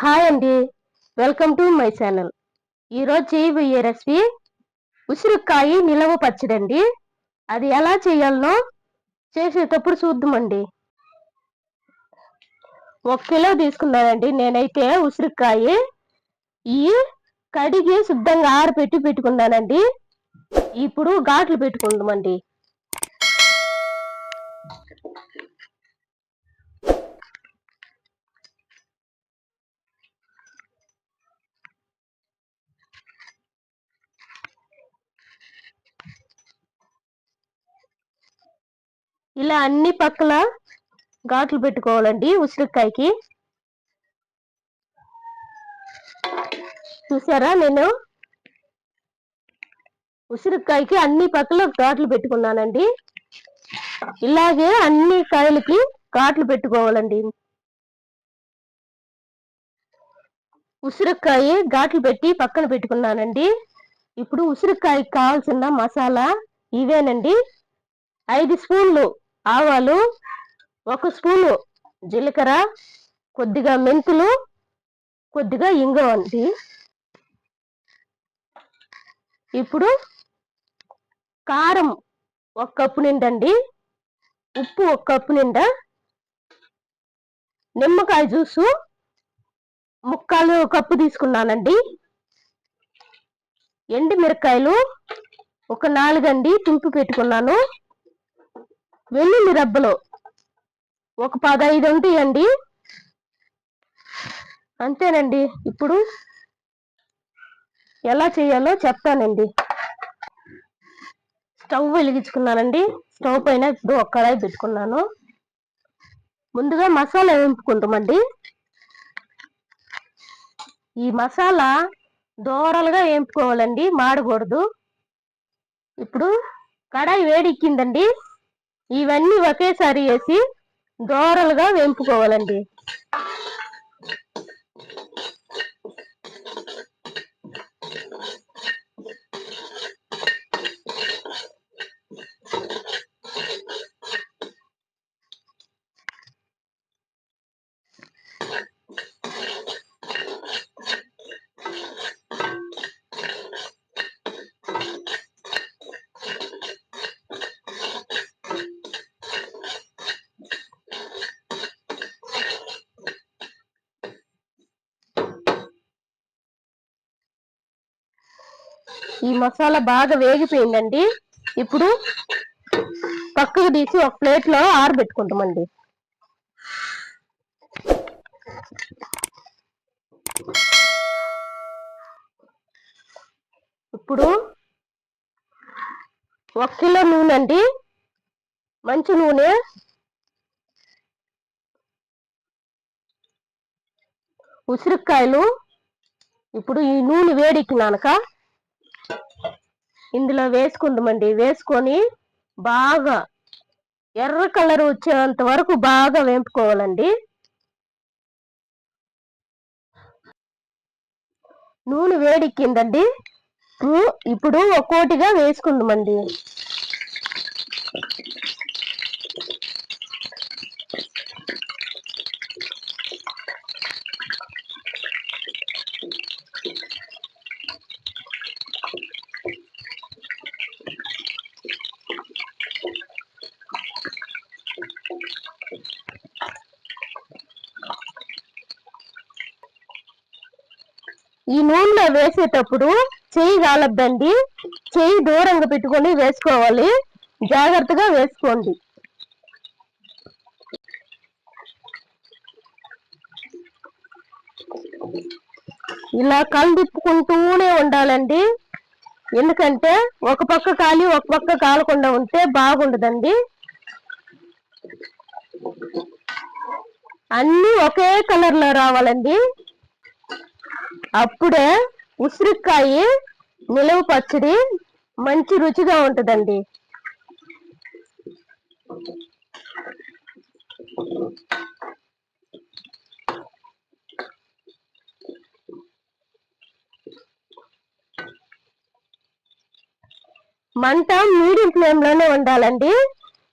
Hi అండి. Welcome to my channel. ఈరోజు చేయబోయే రెసిపీ ఉసిరికాయ నిలవ పచ్చడండి. అది ఎలా చేయాలనో చేసేటప్పుడు చూద్దామండి. ఒక కిలో తీసుకున్నానండి. నేనైతే ఉసిరికాయ ఈ కడిగి శుద్ధంగా ఆరపెట్టి పెట్టుకున్నానండి. ఇప్పుడు ఘాట్లు పెట్టుకుందామండి. ఇలా అన్ని పక్కల ఘాట్లు పెట్టుకోవాలండి ఉసిరికాయకి. చూసారా నేను? ఉసిరికాయకి అన్ని పక్కల ఘాట్లు పెట్టుకున్నానండి. ఇలాగే అన్ని కాయలకి ఘాట్లు పెట్టుకోవాలండి. ఉసిరికాయ ఘాట్లు పెట్టి పక్కన పెట్టుకున్నానండి. ఇప్పుడు ఉసిరికాయకి కావాల్సిన మసాలా ఇవేనండి. ఐదు స్పూన్లు ఆవాలు ఒక స్పూను జీలకర్ర కొద్దిగా మెంతులు కొద్దిగా ఇంగ అండి. ఇప్పుడు కారం ఒక కప్పు నిండండి ఉప్పు ఒక కప్పు నిండా. నిమ్మకాయ జ్యూసు ముక్కాలు కప్పు తీసుకున్నానండి. ఎండి మిరకాయలు ఒక నాలుగండి తింపు పెట్టుకున్నాను. వెల్లుల్లి రబ్బలు. ఒక పదహైదు ఉంటాయండి. అంతేనండి. ఇప్పుడు ఎలా చేయాలో చెప్తానండి. స్టవ్ వెలిగించుకున్నానండి. స్టవ్ పైన ఇప్పుడు ఒక కడాయి పెట్టుకున్నాను. ముందుగా మసాలా వేపుకుంటామండి. ఈ మసాలా దోరలుగా వేపుకోవాలండి. మాడకూడదు. ఇప్పుడు కడాయి వేడెక్కిందండి. ఇవన్నీ ఒకేసారి వేసి దోరలుగా వేంపుకోవాలండి. ఈ మసాలా బాగా వేగిపోయిందండి. ఇప్పుడు పక్కకు తీసి ఒక ప్లేట్లో ఆరబెట్టుకుంటామండి. ఇప్పుడు ఒక కిలో నూనె అండి. మంచి నూనె. ఉసిరికాయలు. ఇప్పుడు ఈ నూనె వేడెక్కినాక ఇందులో వేసుకుందామండి. వేసుకొని బాగా ఎర్ర కలర్ వచ్చేంత వరకు బాగా వేపుకోవాలండి. నూనె వేడెక్కిందండి ఇప్పుడు ఒక్కోటిగా వేసుకుందామండి. ఈ నూనెలో వేసేటప్పుడు చెయ్యి కాలద్దండి చెయ్యి దూరంగా పెట్టుకొని వేసుకోవాలి. జాగ్రత్తగా వేసుకోండి. ఇలా కలిదిప్పుకుంటూనే ఉండాలండి. ఎందుకంటే ఒక పక్క కాలి ఒక పక్క కాలకుండా ఉంటే బాగుండదండి. అన్నీ ఒకే కలర్లో రావాలండి. అప్పుడే ఉసిరికాయ నిలవ పచ్చడి మంచి రుచిగా ఉంటుందండి. మంట మీడియం ఫ్లేమ్లోనే ఉండాలండి.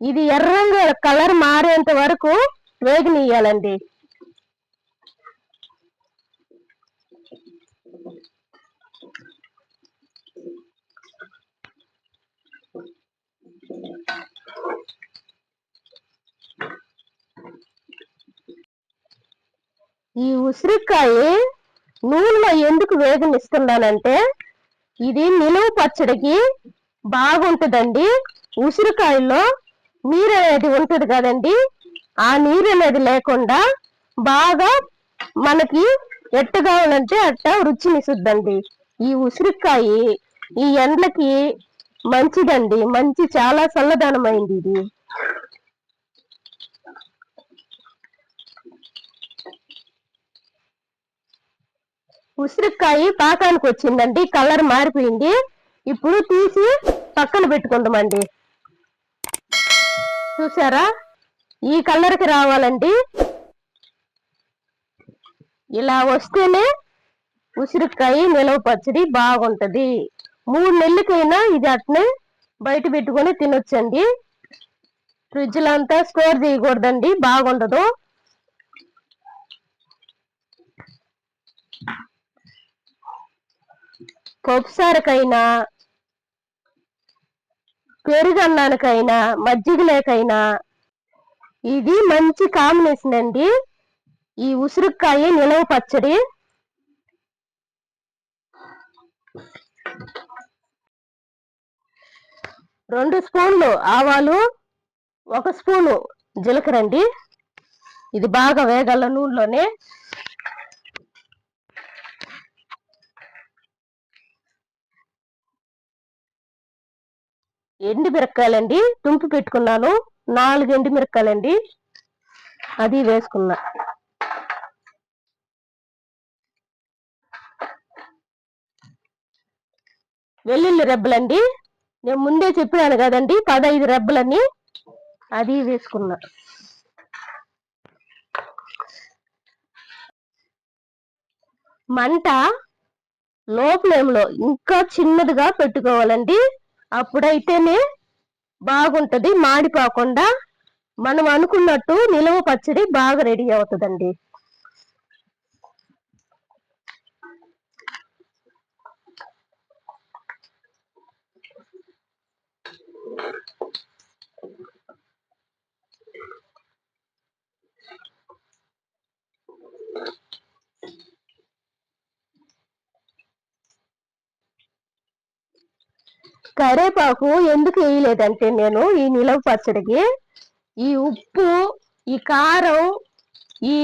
ఇది ఎర్రంగా కలర్ మారేంత వరకు వేగనీయాలండి ఈ ఉసిరికాయ నూనెలో ఎందుకు వేగనిస్తున్నానంటే ఇది నిలువ పచ్చడికి బాగుంటుందండి. ఉసిరికాయలో నీరు అనేది ఉంటుంది కదండి. ఆ నీరు అనేది లేకుండా బాగా మనకి ఎట్ట కావాలంటే అట్ట రుచినిస్తుందండి. ఈ ఉసిరికాయ ఈ ఎండలకి మంచిదండి. మంచి చాలా చల్లదనమైంది ఇది. ఉసిరికాయ పాకానికి వచ్చిందండి కలర్ మారిపోయింది. ఇప్పుడు తీసి పక్కన పెట్టుకుందామండి. చూసారా? ఈ కలర్కి రావాలండి. ఇలా వస్తేనే ఉసిరికాయ నిలవ పచ్చడి బాగుంటది. మూడు నెలలకైనా ఇది అట్నే బయట పెట్టుకొని తినొచ్చండి. ఫ్రిడ్జ్లో అంతా స్టోర్ చేయకూడదండి బాగుండదు. పప్పుసారకైనా పెరుగన్నానికైనా మజ్జిగలేకైనా ఇది మంచి కాంబినేషన్ అండి. ఈ ఉసిరికాయ నిలవ పచ్చడి. రెండు స్పూన్లు ఆవాలు ఒక స్పూను జీలకర్ర అండి. ఇది బాగా వేగల నూనెలోనే ఎండు మిరపకాయలండి తుంపు పెట్టుకున్నాను. నాలుగు ఎండు మిరపకాయలండి. అది వేసుకున్నా. వెల్లుల్లి రెబ్బలండి. నేను ముందే చెప్పినాను కదండి పదహైదు రెబ్బలని అది వేసుకున్నా. మంట లో ఇంకా చిన్నదిగా పెట్టుకోవాలండి. అప్పుడైతేనే బాగుంటుంది మాడిపోకుండా మనం అనుకున్నట్టు నిలవ పచ్చడి బాగా రెడీ అవుతుందండి. కరేపాకు ఎందుకు వేయలేదంటే నేను ఈ నిలవ పచ్చడికి ఈ ఉప్పు ఈ కారం ఈ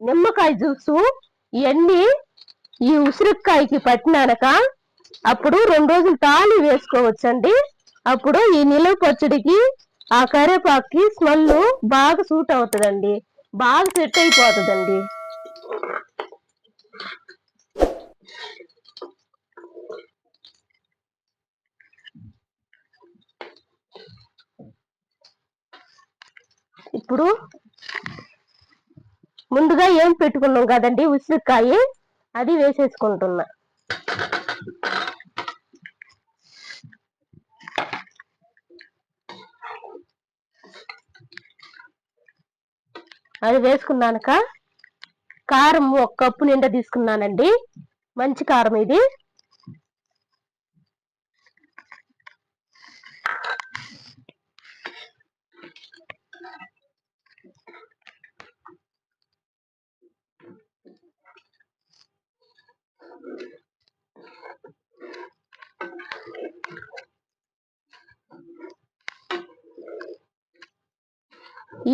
నిమ్మకాయ జ్యూసు ఇవన్నీ ఈ ఉసిరికాయకి పట్టినానక అప్పుడు రెండు రోజులు తాళి వేసుకోవచ్చండి. అప్పుడు ఈ నిలవ పచ్చడికి ఆ కరేపాకుకి స్మెల్ బాగా సూట్ అవుతుందండి. బాగా సెట్ అయిపోతుందండి. ఇప్పుడు ముందుగా ఏం పెట్టుకున్నాం కదండి? ఉసిరికాయ. అది వేసేసుకుంటున్నా. అది వేసుకున్నాక కారం ఒక కప్పు నిండా తీసుకున్నానండి. మంచి కారం ఇది.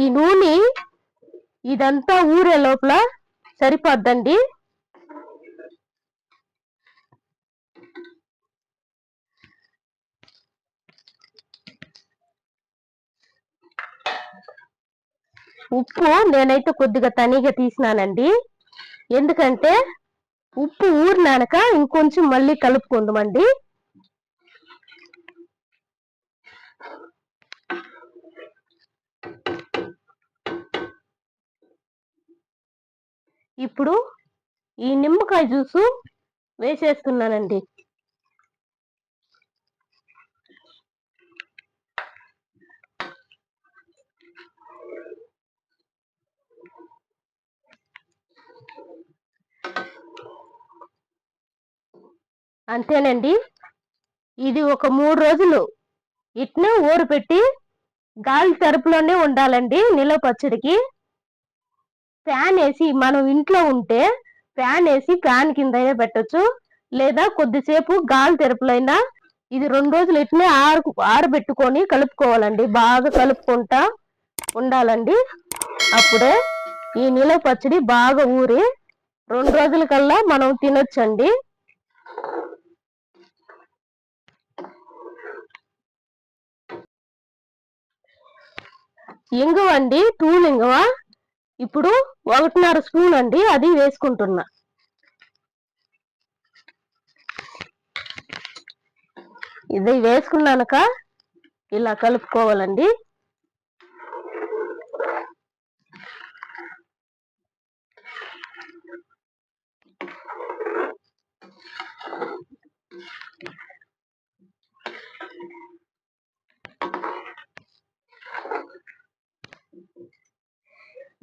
ఈ నూనె ఇదంతా ఊరే లోపల సరిపోద్దండి. ఉప్పు నేనైతే కొద్దిగా తనీగా తీసినానండి. ఎందుకంటే ఉప్పు ఊరినాక ఇంకొంచెం మళ్ళీ కలుపుకుందామండి. ఇప్పుడు ఈ నిమ్మకాయ జ్యూసు వేసేస్తున్నానండి. అంతేనండి. ఇది ఒక మూడు రోజులు ఇట్నే ఊరు పెట్టి గాలి తరుపులోనే ఉండాలండి నిలవ పచ్చడికి. ఫ్యాన్ వేసి మనం ఇంట్లో ఉంటే ఫ్యాన్ వేసి ఫ్యాన్ కింద పెట్టచ్చు. లేదా కొద్దిసేపు గాలి తెరపులైనా ఇది రెండు రోజులు ఇట్లనే ఆరు ఆరబెట్టుకొని కలుపుకోవాలండి. బాగా కలుపుకుంటా ఉండాలండి. అప్పుడే ఈ నీళ్ళ పచ్చడి బాగా ఊరి రెండు రోజుల కల్లా మనం తినొచ్చండి. ఇంగువ అండి టూ ఇంగువ ఇప్పుడు ఒకటిన్నర స్పూన్ అండి అది వేసుకుంటున్నా. ఇది వేసుకున్నాక ఇలా కలుపుకోవాలండి.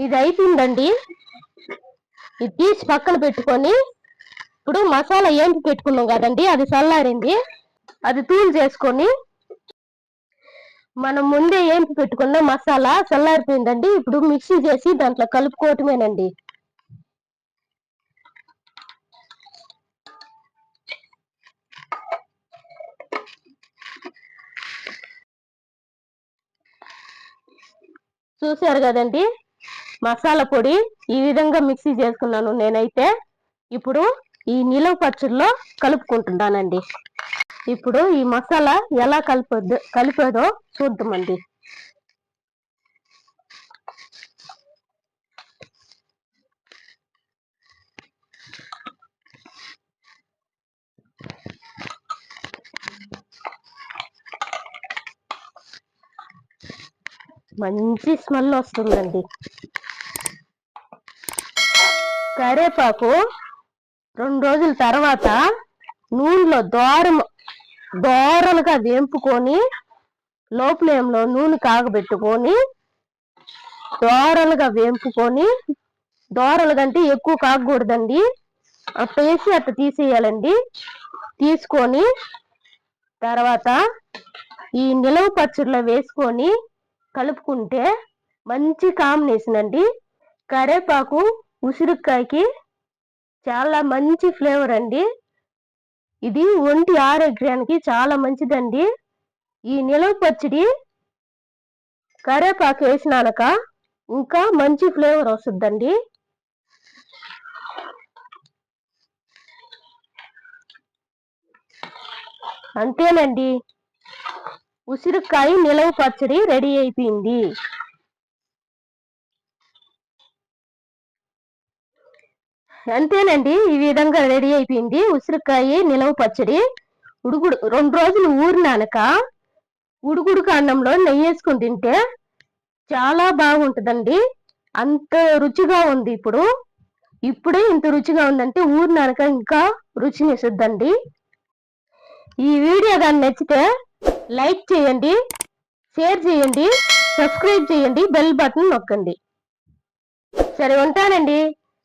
ఇది అయిపోయిందండి ఇది తీసి పక్కన పెట్టుకొని ఇప్పుడు మసాలా ఏంటి పెట్టుకున్నాం కదండి అది చల్లారింది. అది తూలు చేసుకొని మనం ముందే ఏంపి పెట్టుకున్న మసాలా చల్లారిపోయిందండి. ఇప్పుడు మిక్సీ చేసి దాంట్లో కలుపుకోవటమేనండి. చూశారు కదండి? మసాలా పొడి ఈ విధంగా మిక్సీ చేసుకున్నాను నేనైతే. ఇప్పుడు ఈ నిలవ పచ్చడిలో కలుపుకుంటున్నానండి. ఇప్పుడు ఈ మసాలా ఎలా కలిపొద్దు కలిపేదో చూద్దామండి. మంచి స్మెల్ వస్తుందండి. కరేపాకు రెండు రోజుల తర్వాత నూనెలో దోరం దోరలుగా వేంపుకొని లోపలేంలో నూనె కాగబెట్టుకొని దోరలుగా వేంపుకొని దోరలు కంటే ఎక్కువ కాగకూడదండి. అట్ట వేసి అట్ట తీసేయాలండి. తీసుకొని తర్వాత ఈ నిలవ పచ్చడిలో వేసుకొని కలుపుకుంటే మంచి కాంబినేషన్ అండి. కరేపాకు ఉసిరికాయకి చాలా మంచి ఫ్లేవర్ అండి. ఇది ఒంటి ఆరోగ్యానికి చాలా మంచిదండి. ఈ నిలవ పచ్చడి కరేపాకు వేసినాక ఇంకా మంచి ఫ్లేవర్ వస్తుందండి. అంతేనండి. ఉసిరికాయ నిలవ పచ్చడి రెడీ అయిపోయింది. అంతేనండి. ఈ విధంగా రెడీ అయిపోయింది. ఉసిరికాయ నిలవ పచ్చడి. ఉడుగుడు రెండు రోజులు ఊరినానక ఉడుగుడుకు అన్నంలో నెయ్యి వేసుకుని తింటే చాలా బాగుంటుందండి. అంత రుచిగా ఉంది ఇప్పుడు. ఇప్పుడే ఇంత రుచిగా ఉందంటే ఊరినానక ఇంకా రుచినిస్తుందండి ఈ వీడియో కానీ నచ్చితే లైక్ చేయండి షేర్ చేయండి సబ్స్క్రైబ్ చేయండి బెల్ బటన్ నొక్కండి. సరే ఉంటానండి.